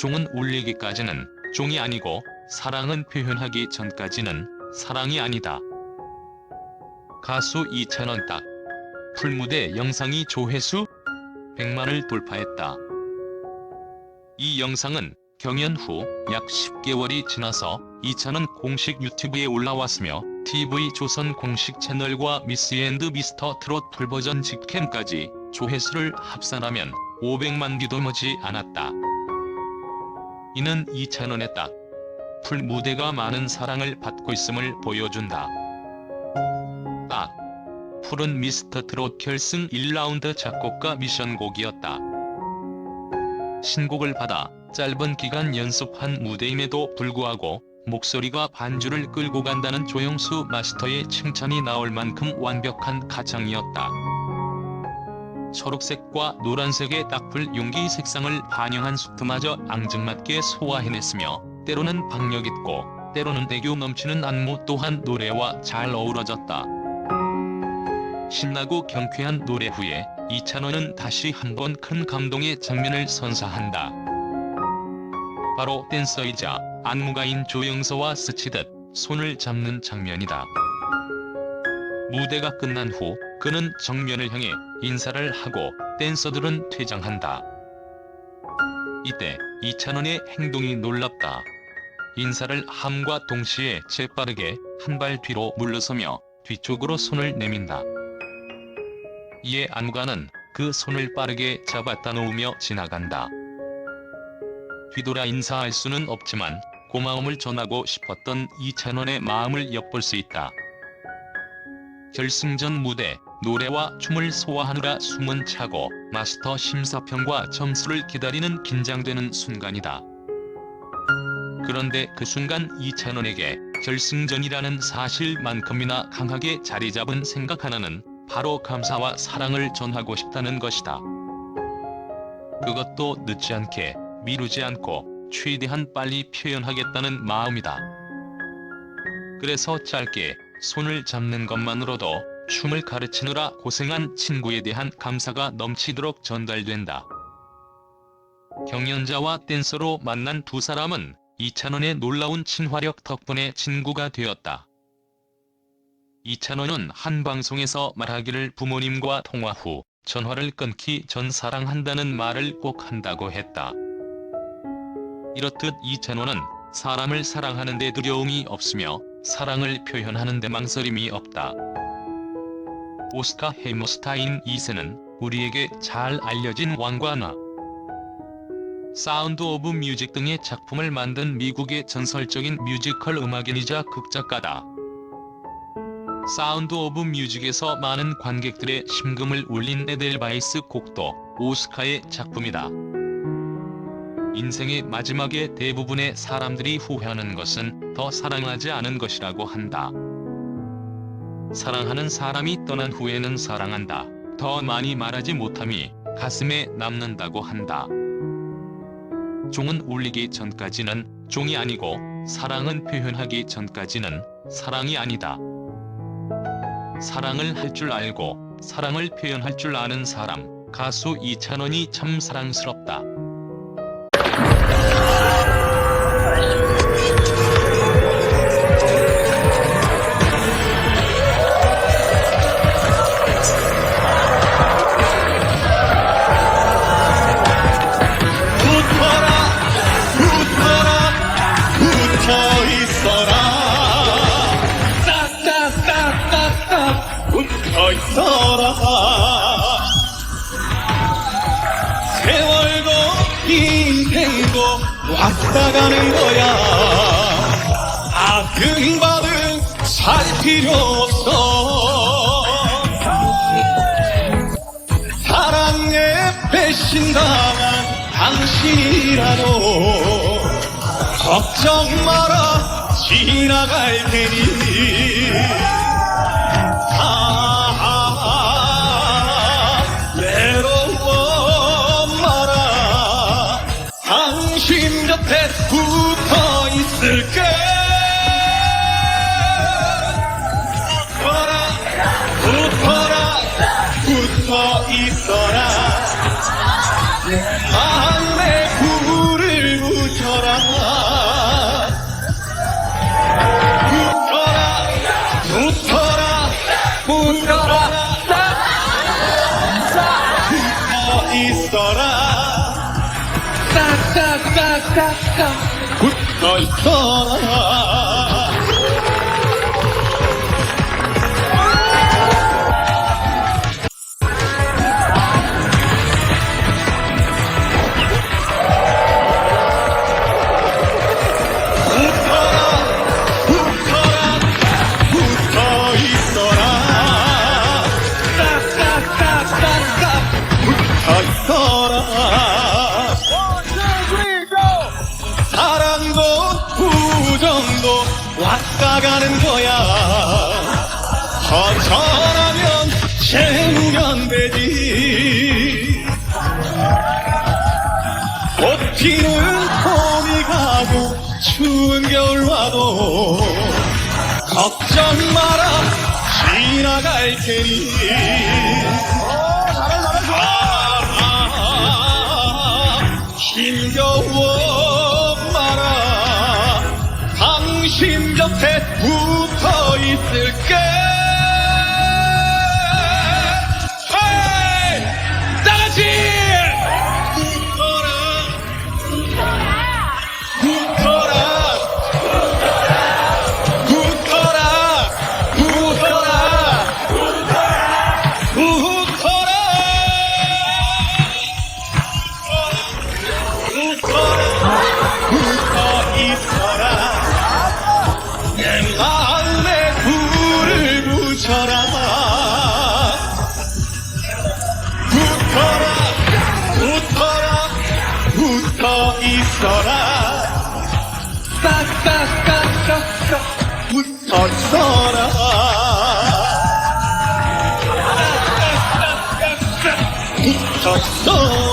종은 울리기까지는 종이 아니고 사랑은 표현하기 전까지는 사랑이 아니다. 가수 이찬원 딱 풀무대 영상이 조회수 100만을 돌파했다. 이 영상은 경연 후 약 10개월이 지나서 이찬원 공식 유튜브에 올라왔으며 TV 조선 공식 채널과 미스 앤드 미스터 트롯 풀버전 직캠까지 조회수를 합산하면 500만 뷰도 머지 않았다. 이는 이찬원의 딱 풀 무대가 많은 사랑을 받고 있음을 보여준다. 딱 풀은 미스터 트롯 결승 1라운드 작곡가 미션곡이었다. 신곡을 받아 짧은 기간 연습한 무대임에도 불구하고 목소리가 반주를 끌고 간다는 조영수 마스터의 칭찬이 나올 만큼 완벽한 가창이었다. 초록색과 노란색의 딱풀 용기 색상을 반영한 수트마저 앙증맞게 소화해냈으며 때로는 박력있고 때로는 애교 넘치는 안무 또한 노래와 잘 어우러졌다. 신나고 경쾌한 노래 후에 이찬원은 다시 한번 큰 감동의 장면을 선사한다. 바로 댄서이자 안무가인 조영서와 스치듯 손을 잡는 장면이다. 무대가 끝난 후 그는 정면을 향해 인사를 하고 댄서들은 퇴장한다. 이때 이찬원의 행동이 놀랍다. 인사를 함과 동시에 재빠르게 한 발 뒤로 물러서며 뒤쪽으로 손을 내민다. 이에 안무가는 그 손을 빠르게 잡았다 놓으며 지나간다. 뒤돌아 인사할 수는 없지만 고마움을 전하고 싶었던 이찬원의 마음을 엿볼 수 있다. 결승전 무대, 노래와 춤을 소화하느라 숨은 차고 마스터 심사평과 점수를 기다리는 긴장되는 순간이다. 그런데 그 순간 이찬원에게 결승전이라는 사실만큼이나 강하게 자리 잡은 생각 하나는 바로 감사와 사랑을 전하고 싶다는 것이다. 그것도 늦지 않게 미루지 않고 최대한 빨리 표현하겠다는 마음이다. 그래서 짧게 손을 잡는 것만으로도 춤을 가르치느라 고생한 친구에 대한 감사가 넘치도록 전달된다. 경연자와 댄서로 만난 두 사람은 이찬원의 놀라운 친화력 덕분에 친구가 되었다. 이찬원은 한 방송에서 말하기를 부모님과 통화 후 전화를 끊기 전 사랑한다는 말을 꼭 한다고 했다. 이렇듯 이찬원은 사람을 사랑하는 데 두려움이 없으며 사랑을 표현하는 데 망설임이 없다. 오스카 해머스타인 2세는 우리에게 잘 알려진 왕관화, 사운드 오브 뮤직 등의 작품을 만든 미국의 전설적인 뮤지컬 음악인이자 극작가다. 사운드 오브 뮤직에서 많은 관객들의 심금을 울린 에델바이스 곡도 오스카의 작품이다. 인생의 마지막에 대부분의 사람들이 후회하는 것은 더 사랑하지 않은 것이라고 한다. 사랑하는 사람이 떠난 후에는 사랑한다. 더 많이 말하지 못함이 가슴에 남는다고 한다. 종은 울리기 전까지는 종이 아니고 사랑은 표현하기 전까지는 사랑이 아니다. 사랑을 할 줄 알고 사랑을 표현할 줄 아는 사람 가수 이찬원이 참 사랑스럽다. 있어라 세월도 인생도 왔다 가는 거야. 아등바등 살 필요 없어. 사랑에 배신당한 당신이라도 걱정 마라 지나갈 테니 숨어 있어라. 마음에 불을 붙여라. 붙어라. 붙어라. 붙어라. 숨어 있어라. 싹싹싹싹싹 붙어 있어라. 사랑도 우정도 왔다 가는 거야 허전하면 채우면 되지 꽃 피는 봄이 가고 추운 겨울 와도 걱정 마라 지나갈 테니 아, 힘겨워 당신 곁에 붙어 있을게 붙어라 붙어라 붙어 있어라. 깍깍깍깍깍 붙어 있어라. 깍깍깍깍 붙어 있어라